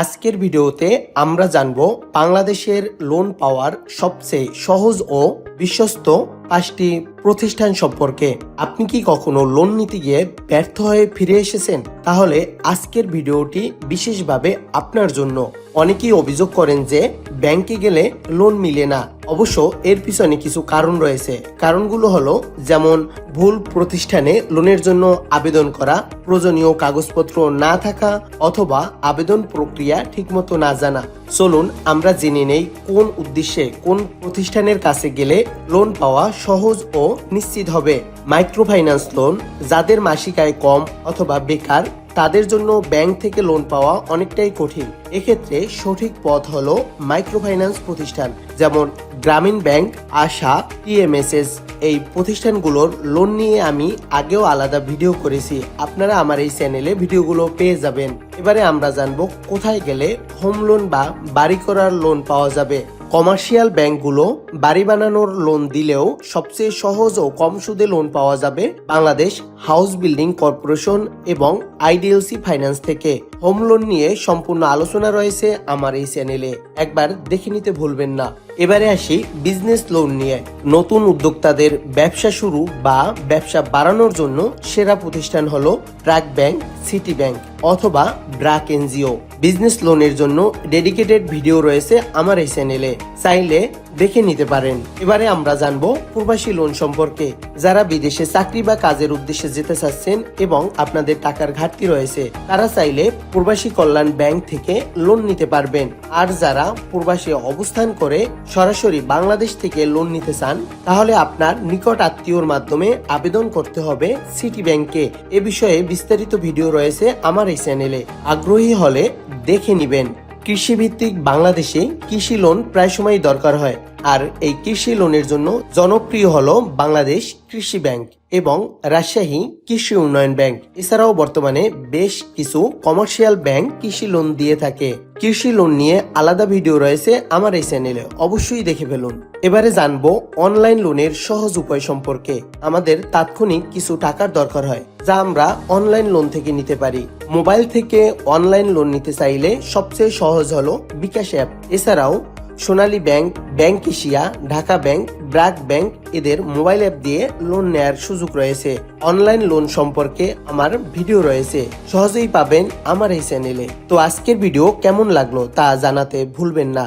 আজকের ভিডিওতে আমরা জানব বাংলাদেশের লোন পাওয়ার সবচেয়ে সহজ ও বিশ্বস্ত পাঁচটি প্রতিষ্ঠান সম্পর্কে। আপনি কি কখনো লোন নিতে গিয়ে ব্যর্থ হয়ে ফিরে এসেছেন? তাহলে আজকের ভিডিওটি বিশেষভাবে আপনার জন্য। অনেকেই অভিযোগ করেন যে ব্যাংকে গেলে লোন মিলে না। অবশ্য এর পিছনে কিছু কারণ রয়েছে। কারণগুলো হলো, যেমন ভুল প্রতিষ্ঠানে লোনের জন্য আবেদন করা, প্রয়োজনীয় কাগজপত্র না থাকা অথবা আবেদন প্রক্রিয়া ঠিকমতো না জানা। চলুন আমরা জেনে নেই কোন উদ্দেশ্যে কোন প্রতিষ্ঠানের কাছে গেলে লোন পাওয়া সহজ ও নিশ্চিত হবে। মাইক্রোফাইন্যান্স লোন যাদের মাসিক আয় কম অথবা বেকার তাদের জন্য ব্যাংক থেকে লোন পাওয়া অনেকটাই কঠিন। এক্ষেত্রে সঠিক পথ হলো মাইক্রোফাইন্যান্স প্রতিষ্ঠান, যেমন গ্রামীণ ব্যাংক, আশা টিএমএসএস এই প্রতিষ্ঠানগুলোর লোন নিয়ে আমি আগেও আলাদা ভিডিও করেছি। আপনারা আমার এই চ্যানেলে ভিডিওগুলো পেয়ে যাবেন। এবারে আমরা জানব কোথায় গেলে হোম লোন বা বাড়ি করার লোন পাওয়া যাবে। কমার্শিয়াল ব্যাংকগুলো বাড়ি বানানোর লোন দিলেও সবচেয়ে সহজ ও কম সুদে লোন পাওয়া যাবে বাংলাদেশ হাউস বিল্ডিং কর্পোরেশন এবং আইডিএলসি ফাইন্যান্স থেকে। হোম লোন নিয়ে সম্পূর্ণ আলোচনা রয়েছে আমার এই চ্যানেলে একবার দেখে নিতে ভুলবেন না। এবারে আসি বিজনেস লোন নিয়ে। নতুন উদ্যোক্তাদের ব্যবসা শুরু বা ব্যবসা বাড়ানোর জন্য সেরা প্রতিষ্ঠান হলো ব্র্যাক ব্যাংক সিটি ব্যাংক অথবা ব্র্যাক এনজিও। বিজনেস লোনের জন্য ডেডিকেটেড ভিডিও রয়েছে আমার এই চ্যানেলে। চাইলে দেখে নিতে পারেন। এবারে আমরা জানব প্রবাসী লোন সম্পর্কে। যারা বিদেশে চাকরি বা কাজের উদ্দেশ্যে যেতে চাচ্ছেন এবং আপনাদের টাকার ঘাটতি রয়েছে, তারা চাইলে প্রবাসী কল্যাণ ব্যাংক থেকে লোন নিতে পারবেন। আর যারা প্রবাসী অবস্থান করে সরাসরি বাংলাদেশ থেকে লোন নিতে চান, তাহলে আপনার নিকট আত্মীয়র মাধ্যমে আবেদন করতে হবে সিটি ব্যাংকে। এ বিষয়ে বিস্তারিত ভিডিও রয়েছে আমার এই চ্যানেলে আগ্রহী হলে দেখে নিবেন। কৃষিভিত্তিক বাংলাদেশে কৃষি লোন প্রায় সময় দরকার হয়। আর এই কৃষি লোনের জন্য জনপ্রিয় হলো বাংলাদেশ কৃষি ব্যাংক এবং রাজশাহী কৃষি উন্নয়ন ব্যাংক। এছাড়াও বর্তমানে বেশ কিছু কমার্শিয়াল ব্যাংক কৃষি লোন দিয়ে থাকে। কৃষি লোন নিয়ে আলাদা ভিডিও রয়েছে আমার এই চ্যানেলে, অবশ্যই দেখে ফেলুন। এবারে জানব অনলাইন লোনের সহজ উপায় সম্পর্কে। আমাদের তাৎক্ষণিক কিছু টাকার দরকার হয়, যা আমরা অনলাইন লোন থেকে নিতে পারি। মোবাইল থেকে অনলাইন লোন নিতে চাইলে সবচেয়ে সহজ হলো বিকাশ অ্যাপ। এছাড়াও Sonali bank bank Asia, Dhaka bank BRAC bank এদের মোবাইল অ্যাপ দিয়ে লোন নেয়ার সুযোগ রয়েছে। অনলাইন লোন সম্পর্কে আমার ভিডিও রয়েছে। সহজেই পাবেন আমার এই চ্যানেলে। তো আজকের ভিডিও কেমন লাগল তা জানাতে ভুলবেন না।